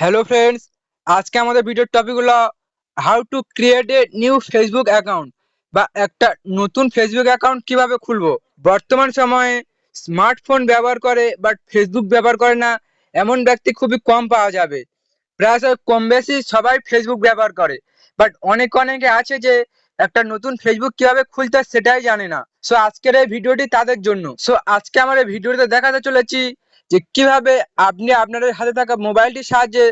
Hello friends আজকে আমাদের ভিডিওর টপিক হলো how to create a new Facebook account বা একটা নতুন ফেসবুক অ্যাকাউন্ট কীভাবে খুলবো। বর্তমান সময়ে স্মার্টফোন ব্যবহার করে বাট ফেসবুক ব্যবহার করে না, এমন ব্যক্তি খুবই কম পাওয়া যাবে। প্রায় কম বেশি সবাই ফেসবুক ব্যবহার করে। বাট অনেক অনেকে আছে যে একটা নতুন ফেসবুক কীভাবে খুলতে সেটাই জানে না। সো আজকের এই ভিডিওটি তাদের জন্য। সো আজকে আমার এই ভিডিওতে দেখাতে চলেছি যে কীভাবে আপনি আপনাদের হাতে থাকা মোবাইলটির সাহায্যে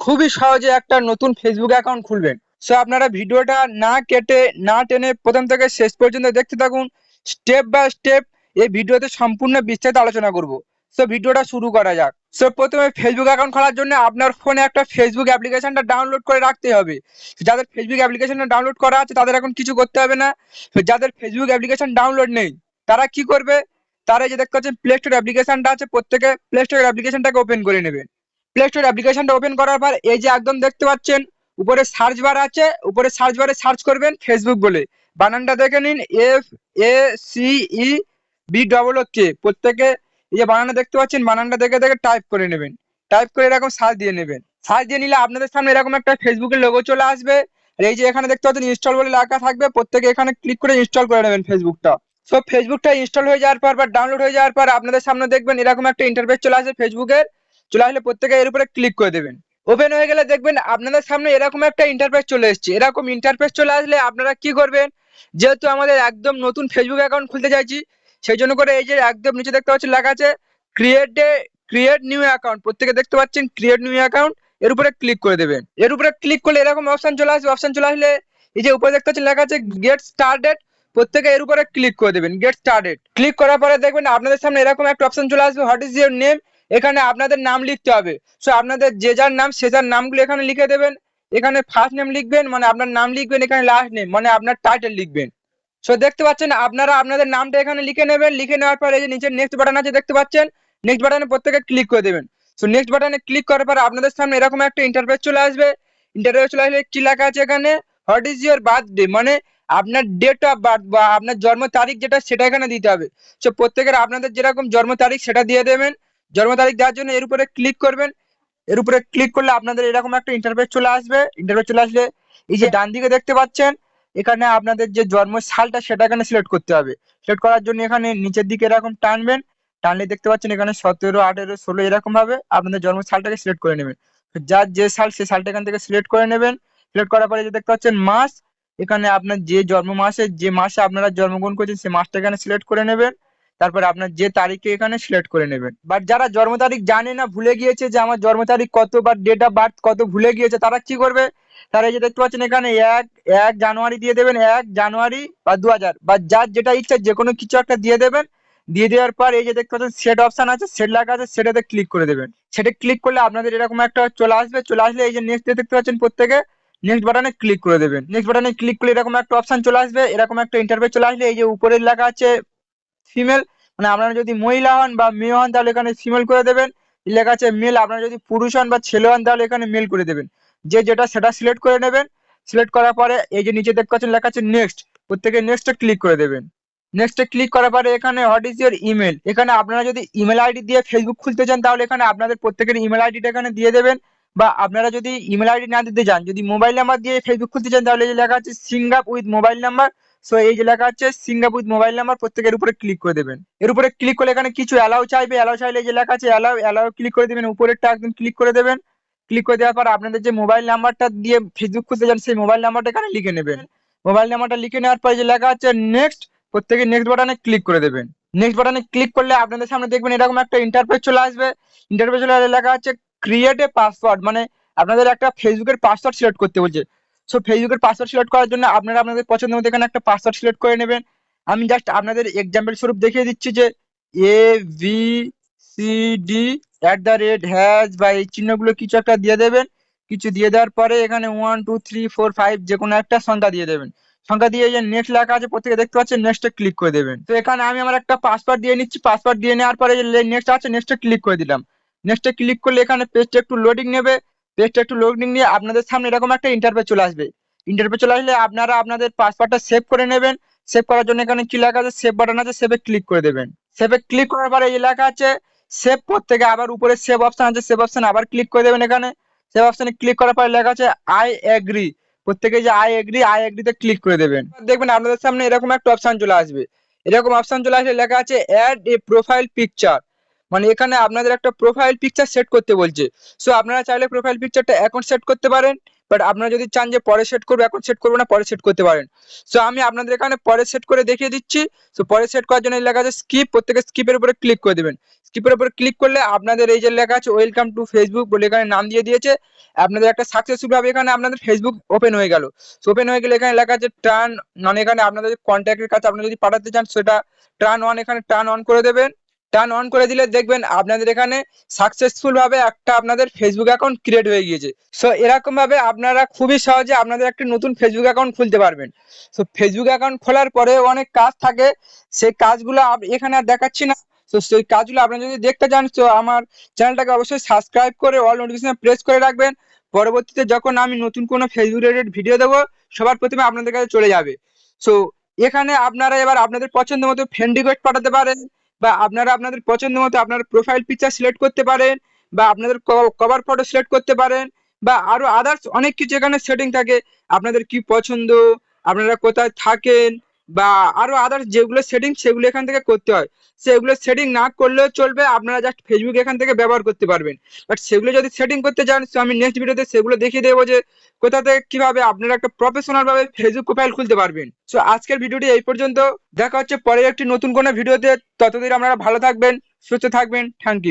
খুবই সহজে একটা নতুন ফেসবুক অ্যাকাউন্ট খুলবেন। সো আপনারা ভিডিওটা না কেটে, না টেনে প্রথম থেকে শেষ পর্যন্ত দেখতে থাকুন। স্টেপ বাই স্টেপ এই ভিডিওতে সম্পূর্ণ বিস্তারিত আলোচনা করব। সো ভিডিওটা শুরু করা যাক। সো প্রথমে ফেসবুক অ্যাকাউন্ট খোলার জন্য আপনার ফোনে একটা ফেসবুক অ্যাপ্লিকেশনটা ডাউনলোড করে রাখতে হবে। যাদের ফেসবুক অ্যাপ্লিকেশনটা ডাউনলোড করা আছে, তাদের এখন কিছু করতে হবে না। যাদের ফেসবুক অ্যাপ্লিকেশন ডাউনলোড নেই, তারা কি করবে? তারা যে দেখতে পাচ্ছেন প্লে স্টোর অ্যাপ্লিকেশনটা আছে, প্রত্যেকে প্লে স্টোর অ্যাপ্লিকেশনটাকে ওপেন করে নেবেন প্লে স্টোর অ্যাপ্লিকেশনটা ওপেন করার পর, এই যে একদম দেখতে পাচ্ছেন, উপরে সার্চ বার আছে, উপরে সার্চ বারে সার্চ করবেন ফেসবুক বলে। বানানটা দেখে নিন F A C E B double O K প্রত্যেকে এই যে বানানটা দেখতে পাচ্ছেন বানানটা দেখে দেখে টাইপ করে নেবেন। টাইপ করে এরকম সার্চ দিয়ে নেবেন। সার্চ দিয়ে নিলে আপনাদের সামনে এরকম একটা ফেসবুকের লোগো চলে আসবে। আর এই যে এখানে দেখতে পাচ্ছেন ইনস্টল বলে লেখা থাকবে। প্রত্যেকে এখানে ক্লিক করে ইনস্টল করে নেবেন ফেসবুকটা সো ফেসবুকটা ইনস্টল হয়ে যাওয়ার পর বা ডাউনলোড হয়ে যাওয়ার পর আপনাদের সামনে দেখবেন এরকম একটা ইন্টারফেস চলে আসে ফেসবুকের চলে আসলে প্রত্যেকে এর উপরে ক্লিক করে দেবেন। ওপেন হয়ে গেলে দেখবেন আপনাদের সামনে এরকম একটা ইন্টারফেস চলে এসেছে। এরকম ইন্টারফেস চলে আসলে আপনারা কি করবেন? যেহেতু আমাদের একদম নতুন ফেসবুক অ্যাকাউন্ট খুলতে চাইছি, সেই জন্য করে এই যে একদম নিচে দেখতে পাচ্ছেন লেখা আছে create a create new account প্রত্যেকে দেখতে পাচ্ছেন ক্রিয়েট নিউ অ্যাকাউন্ট এর উপরে ক্লিক করে দেবেন। এর উপরে ক্লিক করলে এরকম অপশন চলে আসবে অপশন চলে আসলে এই যে উপরে দেখতে পাচ্ছেন লেখা আছে গেট স্টার্টেড প্রত্যেকে এর উপরে ক্লিক করে দেবেন গেট স্টার্টেড ক্লিক করার পরে দেখবেন আপনাদের সামনে এরকম একটা অপশন চলে আসবে হোয়াট ইজ ইউর নেম এখানে আপনাদের নাম লিখতে হবে। সো আপনাদের যে যার নাম, সে যার নামগুলো এখানে লিখে দেবেন। এখানে ফার্স্ট নেম লিখবেন মানে আপনার নাম লিখবেন, এখানে লাস্ট নেম মানে আপনার টাইটেল লিখবেন। সো দেখতে পাচ্ছেন, আপনারা আপনাদের নামটা এখানে লিখে নেবেন। লিখে নেওয়ার পর এই যে নিচে নেক্সট বাটন আছে, দেখতে পাচ্ছেন? নেক্সট বাটনে প্রত্যেকে ক্লিক করে দেবেন। সো নেক্সট বাটনে ক্লিক করার পর আপনাদের সামনে এরকম একটা ইন্টারফেস চলে আসবে। ইন্টারফেস চলে আসলে কি লেখা আছে এখানে? হোয়াট ইজ ইউর বার্থডে মানে আপনার ডেট অফ বার্থ বা আপনার জন্ম তারিখ যেটা সেটা এখানে দিতে হবে। সো প্রত্যেকের আপনাদের যেরকম জন্ম তারিখ সেটা দিয়ে দেবেন। জন্ম তারিখ দেওয়ার জন্য এর উপরে ক্লিক করবেন। এর উপরে ক্লিক করলে আপনাদের এরকম একটা ইন্টারফেস চলে আসবে। ইন্টারফেস চলে আসলে এই যে ডান দিকে দেখতে পাচ্ছেন এখানে আপনাদের যে জন্ম সালটা সেটা এখানে সিলেক্ট করতে হবে। সিলেক্ট করার জন্য এখানে নিচের দিকে এরকম টানবেন। টানলে দেখতে পাচ্ছেন এখানে সতেরো আঠেরো ষোলো এরকম ভাবে আপনাদের জন্ম সালটাকে সিলেক্ট করে নেবেন। যার যে সাল সে সালটা এখান থেকে সিলেক্ট করে নেবেন। সিলেক্ট করার পরে যে দেখতে পাচ্ছেন মাস এখানে আপনার যে জন্ম মাসে, যে মাসে আপনারা জন্মগ্রহণ করেছেন সেই মাসটা এখানে সিলেক্ট করে নেবেন। তারপর আপনার যে তারিখে এখানে সিলেক্ট করে নেবেন। বাট যারা জন্ম তারিখ জানে না, ভুলে গিয়েছে যে আমার জন্ম তারিখ কত বা ডেট অফ বার্থ কত, ভুলে গিয়েছে, তারা কি করবে? তারা এই যে দেখতে পাচ্ছেন এখানে এক এক জানুয়ারি দিয়ে দেবেন, এক জানুয়ারি বা দু হাজার বা যার যেটা ইচ্ছা যে কোনো কিছু একটা দিয়ে দেবেন। দিয়ে দেওয়ার পর এই যে দেখতে পাচ্ছেন সেট অপশন আছে সেট লেখা আছে সেটাতে ক্লিক করে দেবেন। সেটা ক্লিক করলে আপনাদের এরকম একটা চলে আসবে, চলে আসলে এই যে নেক্সট দেখতে পাচ্ছেন প্রত্যেকে নেক্সট বাটনে ক্লিক করে দেবেন। নেক্সট বাটনে ক্লিক করলে এরকম একটা অপশন চলে আসবে, এরকম একটা ইন্টারভিউ চলে আসলে এই যে উপরে লেখা আছে ফিমেল মানে আপনারা যদি মহিলা হন বা মেয়ে হন তাহলে এখানে ফিমেল করে দেবেন। লেখা আছে মেল আপনারা যদি পুরুষ হন বা ছেলে হন তাহলে এখানে মেল করে দেবেন। যে যেটা সেটা সিলেক্ট করে নেবেন। সিলেক্ট করার পরে এই যে নিচে দেখতে পাচ্ছেন লেখা আছে নেক্সট প্রত্যেকে নেক্সটে ক্লিক করে দেবেন। নেক্সটে ক্লিক করার পরে এখানে হোয়াট ইজ ইউর ইমেল এখানে আপনারা যদি ইমেল আইডি দিয়ে ফেসবুক খুলতে চান তাহলে এখানে আপনাদের প্রত্যেকের ইমেল আইডিটা এখানে দিয়ে দেবেন। বা আপনারা যদি ইমেল আইডি না দিতে চান, যদি মোবাইল নাম্বার দিয়ে ফেসবুক খুলতে চান, তাহলে যে লেখা আছে sign up with mobile number so এই যে লেখা আছে সিঙ্গাপ উইথ মোবাইল নাম্বার প্রত্যেকের উপরে ক্লিক করে দেবেন। এর উপরে ক্লিক করলে এখানে কিছু অ্যালাউ চাইবে অ্যালাউ চাইলে যে লেখা আছে অ্যালাউ অ্যালাউ ক্লিক করে দেবেন, উপরেরটা একদম ক্লিক করে দেবেন। ক্লিক করে দেওয়ার পর আপনাদের যে মোবাইল নাম্বারটা দিয়ে ফেসবুক খুলতে চান, সেই মোবাইল নাম্বারটা এখানে লিখে নেবেন। মোবাইল নাম্বারটা লিখে নেওয়ার পর যে লেখা আছে নেক্সট প্রত্যেকে নেক্সট বাটনে ক্লিক করে দেবেন। নেক্সট বাটনে ক্লিক করলে আপনাদের সামনে দেখবেন এরকম একটা ইন্টারফেস চলে আসবে। ইন্টারফেস চলে লেখা আছে ক্রিয়েট এ পাসওয়ার্ড মানে আপনাদের একটা ফেসবুকের পাসওয়ার্ড সিলেক্ট করতে বলছে। সো ফেসবুকের পাসওয়ার্ড সিলেক্ট করার জন্য আপনারা আপনাদের পছন্দ মতো এখানে একটা পাসওয়ার্ড সিলেক্ট করে নেবেন। আমি জাস্ট আপনাদের এক্সাম্পল স্বরূপ দেখিয়ে দিচ্ছি যে A V C D at the rate hash বা এই চিহ্নগুলো কিছু একটা দিয়ে দেবেন। কিছু দিয়ে দেওয়ার পরে এখানে one two three four five যে কোনো একটা সংখ্যা দিয়ে দেবেন। সংখ্যা দিয়ে যে নেক্সট লেখা আছে, প্রত্যেকে দেখতে পাচ্ছেন নেক্সটে ক্লিক করে দেবেন। তো এখানে আমি আমার একটা পাসওয়ার্ড দিয়ে নিচ্ছি। পাসওয়ার্ড দিয়ে নেওয়ার পরে যে নেক্সট আছে নেক্সটে ক্লিক করে দিলাম। নেক্সটে ক্লিক করলে এখানে পেজটা একটু লোডিং নেবে। পেজটা একটু লোডিং নিয়ে আপনাদের সামনে এরকম একটা ইন্টারভিউ চলে আসবে। ইন্টারভিউ চলে আসলে আপনারা আপনাদের পাসওয়ার্ডটা সেভ করে নেবেন। সেভ করার জন্য এখানে কি লেখা আছে? সেভ বাটন আছে সেভে ক্লিক করে দেবেন। সেভে ক্লিক করার পরে এই লেখা আছে সেভ প্রত্যেকে আবার উপরে সেভ অপশন আছে সেভ অপশন আবার ক্লিক করে দেবেন এখানে। সেভ অপশনে ক্লিক করার পরে লেখা আছে আই এগ্রি প্রত্যেকে যে আই এগ্রি আই এগ্রিতে ক্লিক করে দেবেন। দেখবেন আপনাদের সামনে এরকম একটা অপশন চলে আসবে। এরকম অপশন চলে আসলে লেখা আছে অ্যাড এ প্রোফাইল পিকচার মানে এখানে আপনাদের একটা প্রোফাইল পিকচার সেট করতে বলছে। সো আপনারা চাইলে প্রোফাইল পিকচারটা এখন সেট করতে পারেন বাট আপনারা যদি চান যে পরে সেট করব, এখন সেট করব না, পরে সেট করতে পারেন। সো আমি আপনাদের এখানে পরে সেট করে দেখিয়ে দিচ্ছি। সো পরে সেট করার জন্য লেখা আছে স্কিপ প্রত্যেকে স্কিপের উপরে ক্লিক করে দেবেন। স্কিপের উপরে ক্লিক করলে আপনাদের এই যে লেখা আছে ওয়েলকাম টু ফেসবুক বলে এখানে নাম দিয়ে দিয়েছে। আপনাদের একটা সাকসেসফুল ভাবে এখানে আপনাদের ফেসবুক ওপেন হয়ে গেল। ওপেন হয়ে গেলে এখানে লেখা আছে টার্ন মানে এখানে আপনাদের কন্ট্যাক্টের কাছে আপনারা যদি পাঠাতে চান, সেটা টার্ন অন এখানে টার্ন অন করে দেবেন। টার্ন অন করে দিলে দেখবেন আপনাদের এখানে সাকসেসফুল ভাবে একটা আপনাদের ফেসবুক অ্যাকাউন্ট ক্রিয়েট হয়ে গিয়েছে। সো এরকম ভাবে আপনারা খুবই সহজে আপনাদের একটা নতুন ফেসবুক অ্যাকাউন্ট খুলতে পারবেন। সো ফেসবুক অ্যাকাউন্ট খোলার পরে অনেক কাজ থাকে। সেই কাজগুলো এখানে আর দেখাচ্ছি না। তো সেই কাজগুলো আপনারা যদি দেখতে চান, তো আমার চ্যানেলটাকে অবশ্যই সাবস্ক্রাইব করে অল নোটিফিকেশন প্রেস করে রাখবেন। পরবর্তীতে যখন আমি নতুন কোনো ফেসবুক রিলেটেড ভিডিও দেবো, সবার প্রথমে আপনাদের কাছে চলে যাবে। সো এখানে আপনারা এবার আপনাদের পছন্দ মতো ফ্রেন্ড রিকোয়েস্ট পাঠাতে পারেন। বা আপনারা আপনাদের পছন্দ মতো আপনার প্রোফাইল পিকচার সিলেক্ট করতে পারেন, বা আপনাদের কভার ফটো সিলেক্ট করতে পারেন, বা আরও আদার্স অনেক কিছু এখানে সেটিং থাকে। আপনাদের কি পছন্দ? আপনারা কোথায় থাকেন? বা আরও আদার্স যেগুলো সেটিং সেগুলো এখান থেকে করতে হয়। সেগুলো সেটিং না করলেও চলবে, আপনারা জাস্ট ফেসবুক এখান থেকে ব্যবহার করতে পারবেন। বাট সেগুলো যদি সেটিং করতে চান আমি নেক্সট ভিডিওতে সেগুলো দেখিয়ে দেবো যে কোথা থেকে কীভাবে আপনারা একটা প্রফেশনাল ভাবে ফেসবুক প্রোফাইল খুলতে পারবেন। সো আজকের ভিডিওটি এই পর্যন্ত। দেখা হচ্ছে পরের একটি নতুন কোনো ভিডিওতে ততদিন আপনারা ভালো থাকবেন, সুস্থ থাকবেন। Thank you